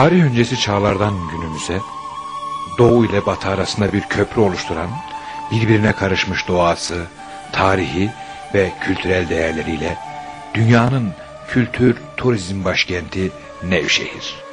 Tarih öncesi çağlardan günümüze doğu ile batı arasında bir köprü oluşturan birbirine karışmış doğası, tarihi ve kültürel değerleriyle dünyanın kültür turizm başkenti Nevşehir.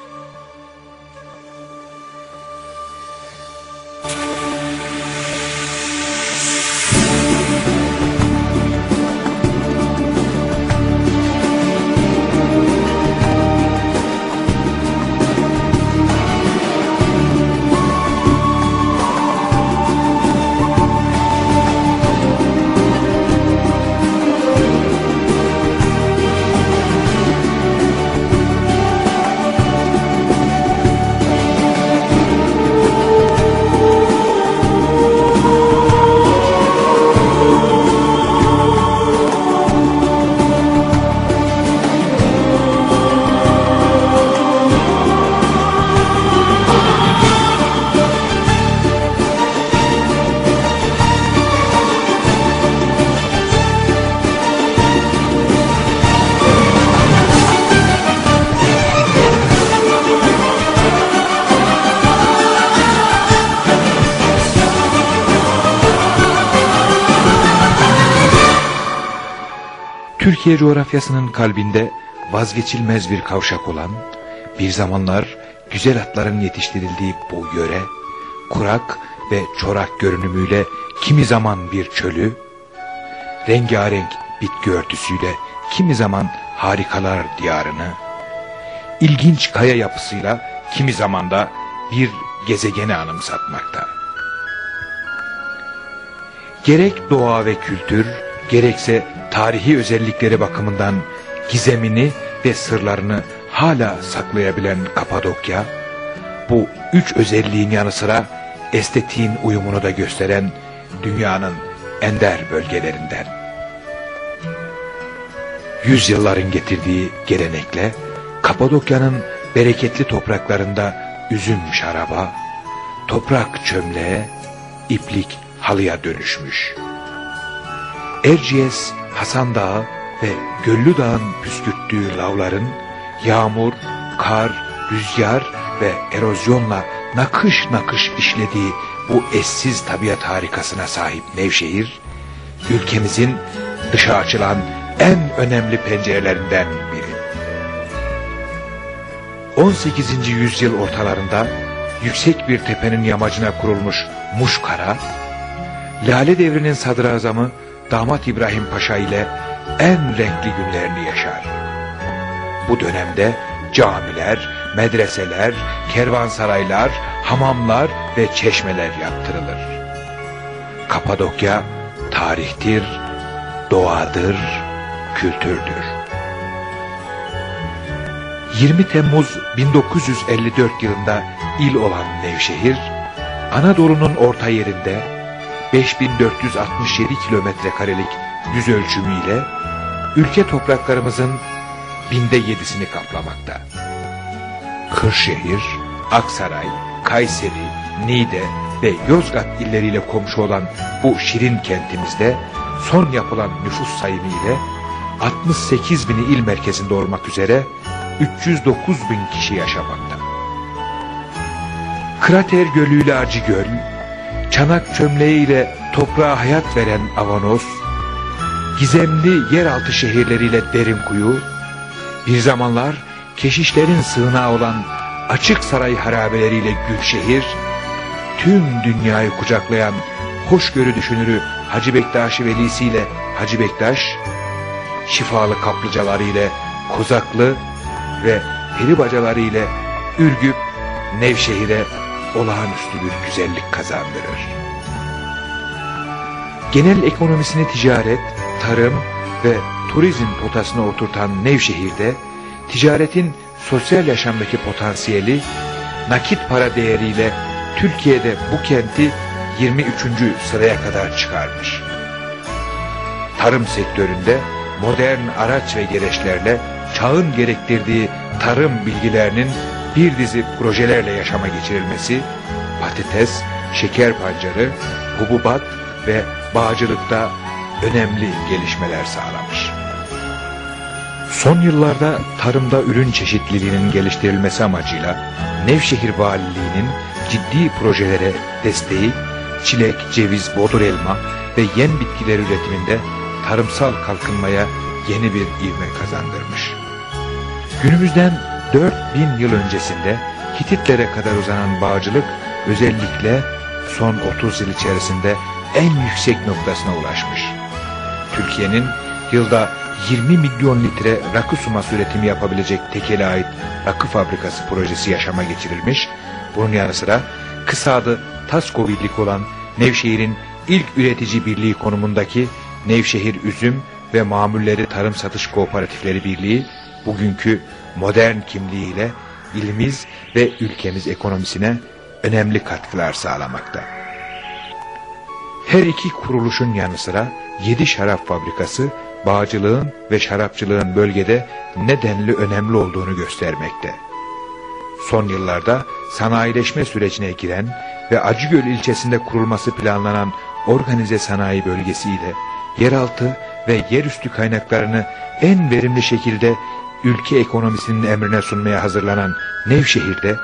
Türkiye coğrafyasının kalbinde vazgeçilmez bir kavşak olan, bir zamanlar güzel atların yetiştirildiği bu yöre, kurak ve çorak görünümüyle kimi zaman bir çölü, rengarenk bitki örtüsüyle kimi zaman harikalar diyarını, ilginç kaya yapısıyla kimi zaman da bir gezegeni anımsatmakta. Gerek doğa ve kültür, gerekse tarihi özellikleri bakımından gizemini ve sırlarını hala saklayabilen Kapadokya, bu üç özelliğin yanı sıra estetiğin uyumunu da gösteren dünyanın ender bölgelerinden. Yüzyılların getirdiği gelenekle Kapadokya'nın bereketli topraklarında üzüm şaraba, toprak çömleğe, iplik halıya dönüşmüş. Erciyes, Hasan Dağı ve Göllü Dağ'ın püskürttüğü lavların yağmur, kar, rüzgar ve erozyonla nakış nakış işlediği bu eşsiz tabiat harikasına sahip Nevşehir, ülkemizin dışa açılan en önemli pencerelerinden biri. 18. yüzyıl ortalarında yüksek bir tepenin yamacına kurulmuş Muşkara, Lale devrinin sadrazamı damat İbrahim Paşa ile en renkli günlerini yaşar. Bu dönemde camiler, medreseler, kervansaraylar, hamamlar ve çeşmeler yaptırılır. Kapadokya tarihtir, doğadır, kültürdür. 20 Temmuz 1954 yılında il olan Nevşehir, Anadolu'nun orta yerinde 5467 kilometre karelik yüz ölçümüyle ülke topraklarımızın binde yedisini kaplamakta. Kırşehir, Aksaray, Kayseri, Niğde ve Yozgat illeriyle komşu olan bu şirin kentimizde son yapılan nüfus sayımı ile 68 bini il merkezinde olmak üzere 309 bin kişi yaşamakta. Krater Gölü ile Acıgöl, çanak çömleği ile toprağa hayat veren Avanos, gizemli yeraltı şehirleriyle derin kuyu, bir zamanlar keşişlerin sığınağı olan açık saray harabeleriyle Gülşehir, tüm dünyayı kucaklayan hoşgörü düşünürü Hacı Bektaşi velisiyle Hacı Bektaş, şifalı kaplıcaları ile Kozaklı ve peri bacaları ile Ürgüp, Nevşehir'e olağanüstü bir güzellik kazandırır. Genel ekonomisini ticaret, tarım ve turizm potasına oturtan Nevşehir'de ticaretin sosyal yaşamdaki potansiyeli nakit para değeriyle Türkiye'de bu kenti 23. sıraya kadar çıkarmış. Tarım sektöründe modern araç ve gereçlerle çağın gerektirdiği tarım bilgilerinin bir dizi projelerle yaşama geçirilmesi, patates, şeker pancarı, hububat ve bağcılıkta önemli gelişmeler sağlamış. Son yıllarda tarımda ürün çeşitliliğinin geliştirilmesi amacıyla Nevşehir Valiliği'nin ciddi projelere desteği, çilek, ceviz, bodur elma ve yen bitkiler üretiminde tarımsal kalkınmaya yeni bir ivme kazandırmış. Günümüzden 4000 yıl öncesinde Hititlere kadar uzanan bağcılık özellikle son 30 yıl içerisinde en yüksek noktasına ulaşmış. Türkiye'nin yılda 20 milyon litre rakı suması üretimi yapabilecek tekele ait rakı fabrikası projesi yaşama geçirilmiş. Bunun yanı sıra kısa adı TASKO birlik olan Nevşehir'in ilk üretici birliği konumundaki Nevşehir Üzüm ve Mamulleri Tarım Satış Kooperatifleri Birliği bugünkü modern kimliğiyle ilimiz ve ülkemiz ekonomisine önemli katkılar sağlamakta. Her iki kuruluşun yanı sıra yedi şarap fabrikası bağcılığın ve şarapçılığın bölgede nedenli önemli olduğunu göstermekte. Son yıllarda sanayileşme sürecine giren ve Acıgöl ilçesinde kurulması planlanan organize sanayi bölgesiyle yeraltı ve yerüstü kaynaklarını en verimli şekilde ülke ekonomisinin emrine sunmaya hazırlanan Nevşehir'de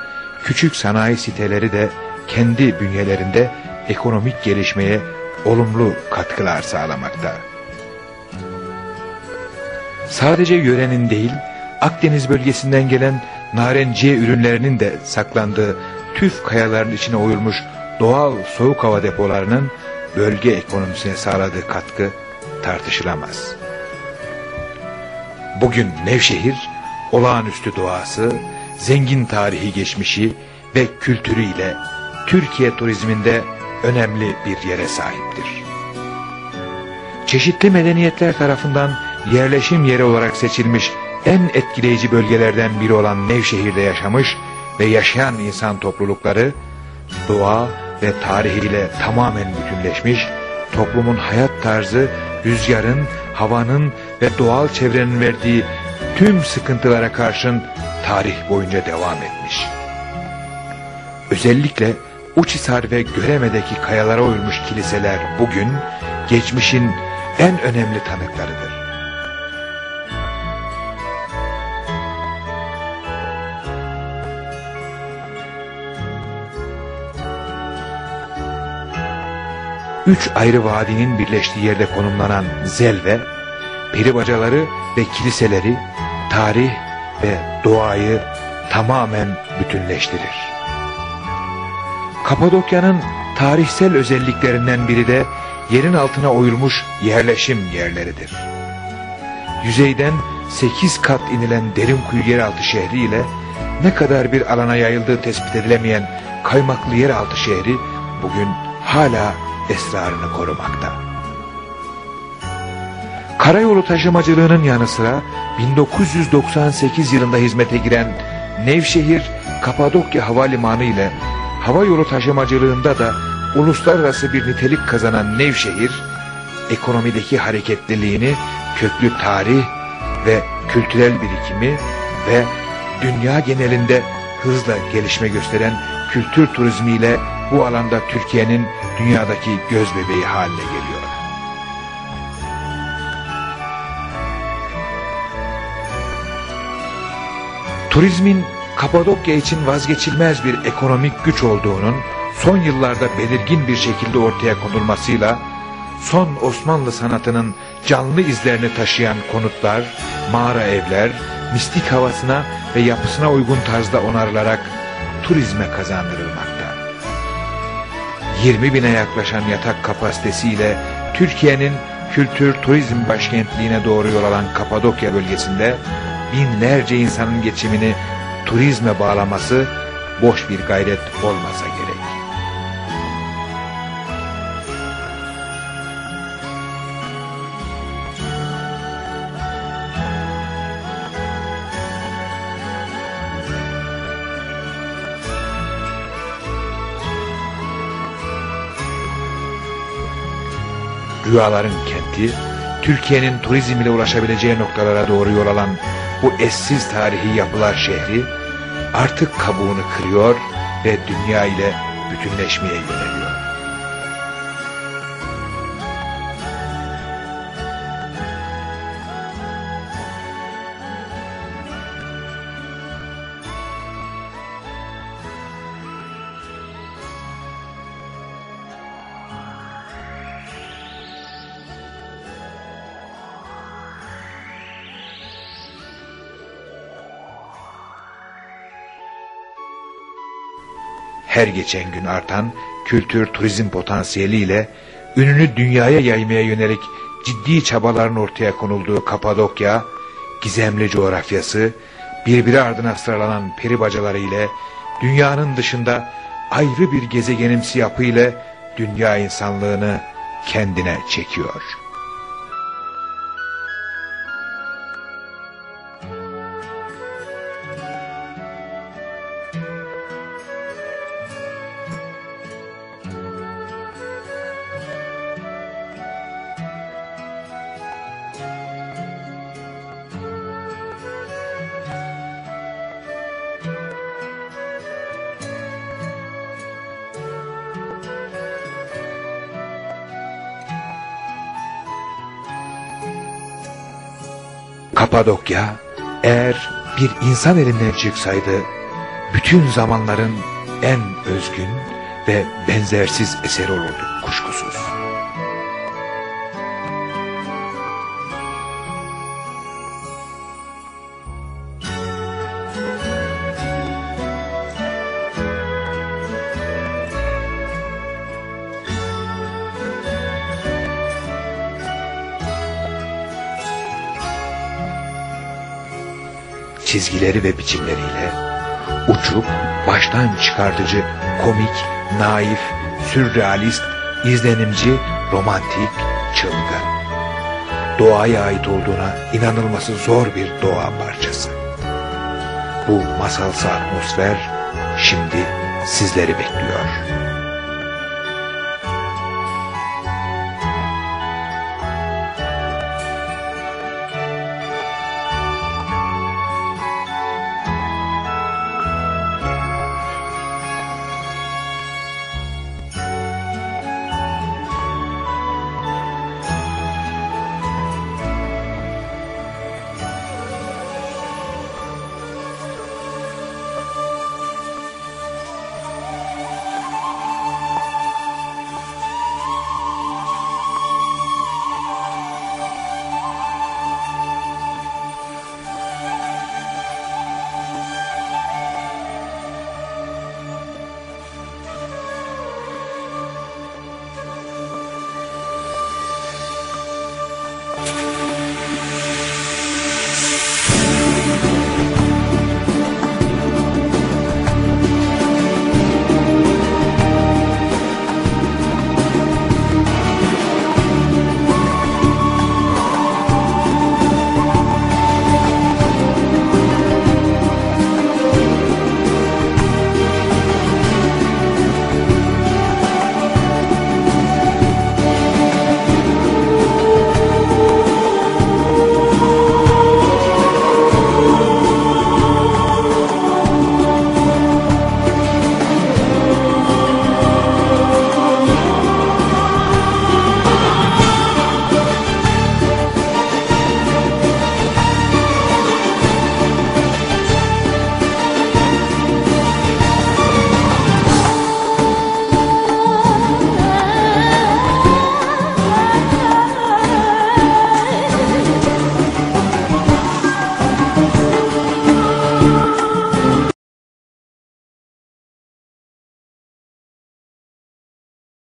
küçük sanayi siteleri de kendi bünyelerinde ekonomik gelişmeye olumlu katkılar sağlamakta. Sadece yörenin değil, Akdeniz bölgesinden gelen narenciye ürünlerinin de saklandığı tüf kayaların içine oyulmuş doğal soğuk hava depolarının bölge ekonomisine sağladığı katkı tartışılamaz. Bugün Nevşehir, olağanüstü doğası, zengin tarihi geçmişi ve kültürüyle Türkiye turizminde önemli bir yere sahiptir. Çeşitli medeniyetler tarafından yerleşim yeri olarak seçilmiş en etkileyici bölgelerden biri olan Nevşehir'de yaşamış ve yaşayan insan toplulukları doğa ve tarihiyle tamamen bütünleşmiş, toplumun hayat tarzı rüzgarın, havanın ve doğal çevrenin verdiği tüm sıkıntılara karşın tarih boyunca devam etmiş. Özellikle Uçhisar ve Göreme'deki kayalara oyulmuş kiliseler bugün geçmişin en önemli tanıklarıdır. üç ayrı vadinin birleştiği yerde konumlanan Zelve, peribacaları ve kiliseleri, tarih ve doğayı tamamen bütünleştirir. Kapadokya'nın tarihsel özelliklerinden biri de yerin altına oyulmuş yerleşim yerleridir. Yüzeyden 8 kat inilen derin kuyu yeraltı şehri ile ne kadar bir alana yayıldığı tespit edilemeyen kaymaklı yeraltı şehri bugün hala esrarını korumakta. Karayolu taşımacılığının yanı sıra 1998 yılında hizmete giren Nevşehir Kapadokya Havalimanı ile hava yolu taşımacılığında da uluslararası bir nitelik kazanan Nevşehir, ekonomideki hareketliliğini köklü tarih ve kültürel birikimi ve dünya genelinde hızla gelişme gösteren kültür turizmiyle bu alanda Türkiye'nin dünyadaki göz bebeği haline geliyor. Turizmin Kapadokya için vazgeçilmez bir ekonomik güç olduğunun son yıllarda belirgin bir şekilde ortaya konulmasıyla son Osmanlı sanatının canlı izlerini taşıyan konutlar, mağara evler, mistik havasına ve yapısına uygun tarzda onarılarak turizme kazandırılmakta. 20 bine yaklaşan yatak kapasitesiyle Türkiye'nin kültür turizm başkentliğine doğru yol alan Kapadokya bölgesinde binlerce insanın geçimini turizme bağlaması boş bir gayret olmasa gerek. Rüyaların kenti, Türkiye'nin turizm ile ulaşabileceği noktalara doğru yol alan bu eşsiz tarihi yapılar şehri artık kabuğunu kırıyor ve dünya ile bütünleşmeye yöneliyor. Her geçen gün artan kültür turizm potansiyeliyle ününü dünyaya yaymaya yönelik ciddi çabaların ortaya konulduğu Kapadokya, gizemli coğrafyası, birbiri ardına sıralanan peri bacaları ile dünyanın dışında ayrı bir gezegenimsi yapı ile dünya insanlığını kendine çekiyor. Kapadokya eğer bir insan elinden çıksaydı bütün zamanların en özgün ve benzersiz eseri olurdu kuşkusuz. Çizgileri ve biçimleriyle uçup baştan çıkartıcı, komik, naif, sürrealist, izlenimci, romantik, çılgın. Doğaya ait olduğuna inanılması zor bir doğa parçası. Bu masalsı atmosfer şimdi sizleri bekliyor.